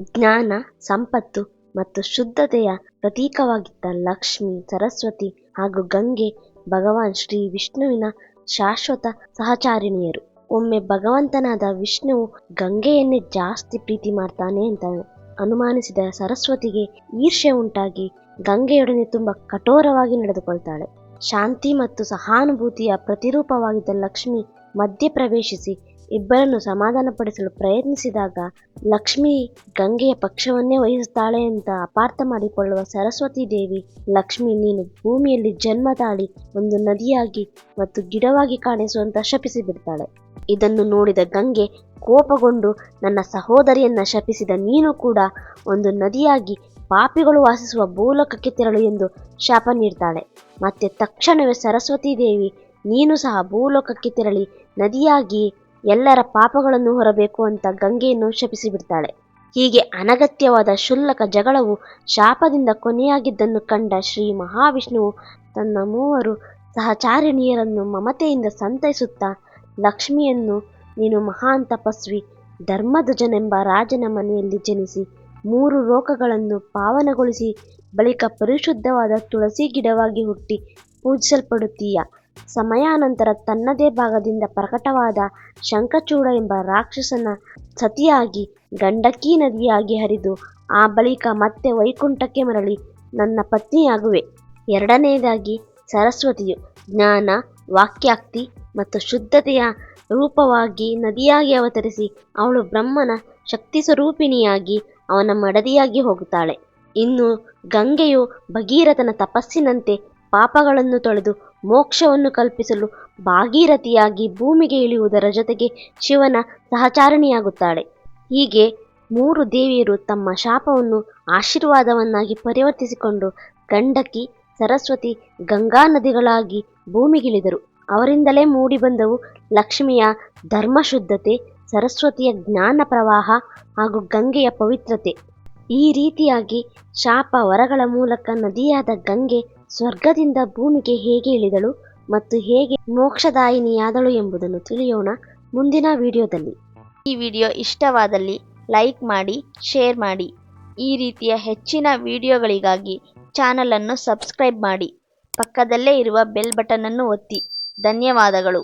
ಜ್ಞಾನ, ಸಂಪತ್ತು ಮತ್ತು ಶುದ್ಧತೆಯ ಪ್ರತೀಕವಾಗಿದ್ದ ಲಕ್ಷ್ಮಿ, ಸರಸ್ವತಿ ಹಾಗೂ ಗಂಗೆ ಭಗವಾನ್ ಶ್ರೀ ವಿಷ್ಣುವಿನ ಶಾಶ್ವತ ಸಹಚಾರಿಣಿಯರು. ಒಮ್ಮೆ ಭಗವಂತನಾದ ವಿಷ್ಣುವು ಗಂಗೆಯನ್ನೇ ಜಾಸ್ತಿ ಪ್ರೀತಿ ಮಾಡ್ತಾನೆ ಅಂತ ಅನುಮಾನಿಸಿದ ಸರಸ್ವತಿಗೆ ಈರ್ಷೆ ಉಂಟಾಗಿ ಗಂಗೆಯೊಡನೆ ತುಂಬಾ ಕಠೋರವಾಗಿ ನಡೆದುಕೊಳ್ತಾಳೆ. ಶಾಂತಿ ಮತ್ತು ಸಹಾನುಭೂತಿಯ ಪ್ರತಿರೂಪವಾಗಿದ್ದ ಲಕ್ಷ್ಮಿ ಮಧ್ಯ ಪ್ರವೇಶಿಸಿ ಇಬ್ಬರನ್ನು ಸಮಾಧಾನಪಡಿಸಲು ಪ್ರಯತ್ನಿಸಿದಾಗ ಲಕ್ಷ್ಮಿ ಗಂಗೆಯ ಪಕ್ಷವನ್ನೇ ವಹಿಸುತ್ತಾಳೆ ಅಂತ ಅಪಾರ್ಥ ಮಾಡಿಕೊಳ್ಳುವ ಸರಸ್ವತಿ ದೇವಿ, ಲಕ್ಷ್ಮಿ ನೀನು ಭೂಮಿಯಲ್ಲಿ ಜನ್ಮ ತಾಳಿ ಒಂದು ನದಿಯಾಗಿ ಮತ್ತು ಗಿಡವಾಗಿ ಕಾಣಿಸುವಂತ ಶಪಿಸಿ ಬಿಡ್ತಾಳೆ. ಇದನ್ನು ನೋಡಿದ ಗಂಗೆ ಕೋಪಗೊಂಡು, ನನ್ನ ಸಹೋದರಿಯನ್ನ ಶಪಿಸಿದ ನೀನು ಕೂಡ ಒಂದು ನದಿಯಾಗಿ ಪಾಪಿಗಳು ವಾಸಿಸುವ ಭೂಲೋಕಕ್ಕೆ ತೆರಳು ಎಂದು ಶಾಪ ನೀಡ್ತಾಳೆ. ಮತ್ತೆ ತಕ್ಷಣವೇ ಸರಸ್ವತಿ ದೇವಿ, ನೀನು ಸಹ ಭೂಲೋಕಕ್ಕೆ ತೆರಳಿ ನದಿಯಾಗಿ ಎಲ್ಲರ ಪಾಪಗಳನ್ನು ಹೊರಬೇಕು ಅಂತ ಗಂಗೆಯನ್ನು ಶಪಿಸಿಬಿಡ್ತಾಳೆ. ಹೀಗೆ ಅನಗತ್ಯವಾದ ಶುಲ್ಕ ಜಗಳವು ಶಾಪದಿಂದ ಕೊನೆಯಾಗಿದ್ದನ್ನು ಕಂಡ ಶ್ರೀ ಮಹಾವಿಷ್ಣುವು ತನ್ನ ಮೂವರು ಸಹಚಾರಿಣಿಯರನ್ನು ಮಮತೆಯಿಂದ ಸಂತೈಸುತ್ತಾ, ಲಕ್ಷ್ಮಿಯನ್ನು ನೀನು ಮಹಾನ್ ತಪಸ್ವಿ, ಧರ್ಮಧ್ವಜನೆಂಬ ರಾಜನ ಮನೆಯಲ್ಲಿ ಜನಿಸಿ, ಮೂರು ಲೋಕಗಳನ್ನು ಪಾವನಗೊಳಿಸಿ, ಬಳಿಕ ಪರಿಶುದ್ಧವಾದ ತುಳಸಿ ಗಿಡವಾಗಿ ಹುಟ್ಟಿ ಪೂಜಿಸಲ್ಪಡುತ್ತೀಯ? ಸಮಯಾನಂತರ ತನ್ನದೇ ಭಾಗದಿಂದ ಪ್ರಕಟವಾದ ಶಂಖಚೂಡ ಎಂಬ ರಾಕ್ಷಸನ ಸತಿಯಾಗಿ ಗಂಡಕಿ ನದಿಯಾಗಿ ಹರಿದು ಆ ಬಳಿಕ ಮತ್ತೆ ವೈಕುಂಠಕ್ಕೆ ಮರಳಿ ನನ್ನ ಪತ್ನಿಯಾಗುವೆ. ಎರಡನೆಯದಾಗಿ ಸರಸ್ವತಿಯು ಜ್ಞಾನ, ವಾಕ್ಯಾಕ್ತಿ ಮತ್ತು ಶುದ್ಧತೆಯ ರೂಪವಾಗಿ ನದಿಯಾಗಿ ಅವತರಿಸಿ ಅವಳು ಬ್ರಹ್ಮನ ಶಕ್ತಿ ಸ್ವರೂಪಿಣಿಯಾಗಿ ಅವನ ಮಡದಿಯಾಗಿ ಹೋಗುತ್ತಾಳೆ. ಇನ್ನು ಗಂಗೆಯು ಭಗೀರಥನ ತಪಸ್ಸಿನಂತೆ ಪಾಪಗಳನ್ನು ತೊಳೆದು ಮೋಕ್ಷವನ್ನು ಕಲ್ಪಿಸಲು ಭಾಗೀರಥಿಯಾಗಿ ಭೂಮಿಗೆ ಇಳಿಯುವುದರ ಜೊತೆಗೆ ಶಿವನ ಸಹಚಾರಣಿಯಾಗುತ್ತಾಳೆ. ಹೀಗೆ ಮೂರು ದೇವಿಯರು ತಮ್ಮ ಶಾಪವನ್ನು ಆಶೀರ್ವಾದವನ್ನಾಗಿ ಪರಿವರ್ತಿಸಿಕೊಂಡು ಗಂಡಕಿ, ಸರಸ್ವತಿ, ಗಂಗಾ ನದಿಗಳಾಗಿ ಭೂಮಿಗಿಳಿದರು. ಅವರಿಂದಲೇ ಮೂಡಿಬಂದವು ಲಕ್ಷ್ಮಿಯ ಧರ್ಮಶುದ್ಧತೆ, ಸರಸ್ವತಿಯ ಜ್ಞಾನ ಪ್ರವಾಹ ಹಾಗೂ ಗಂಗೆಯ ಪವಿತ್ರತೆ. ಈ ರೀತಿಯಾಗಿ ಶಾಪ ವರಗಳ ಮೂಲಕ ನದಿಯಾದ ಗಂಗೆ ಸ್ವರ್ಗದಿಂದ ಭೂಮಿಗೆ ಹೇಗೆ ಇಳಿದಳು ಮತ್ತು ಹೇಗೆ ಮೋಕ್ಷದಾಯಿನಿಯಾದಳು ಎಂಬುದನ್ನು ತಿಳಿಯೋಣ ಮುಂದಿನ ವಿಡಿಯೋದಲ್ಲಿ. ಈ ವಿಡಿಯೋ ಇಷ್ಟವಾದಲ್ಲಿ ಲೈಕ್ ಮಾಡಿ, ಶೇರ್ ಮಾಡಿ. ಈ ರೀತಿಯ ಹೆಚ್ಚಿನ ವಿಡಿಯೋಗಳಿಗಾಗಿ ಚಾನಲನ್ನು ಸಬ್ಸ್ಕ್ರೈಬ್ ಮಾಡಿ. ಪಕ್ಕದಲ್ಲೇ ಇರುವ ಬೆಲ್ ಬಟನನ್ನು ಒತ್ತಿ. ಧನ್ಯವಾದಗಳು.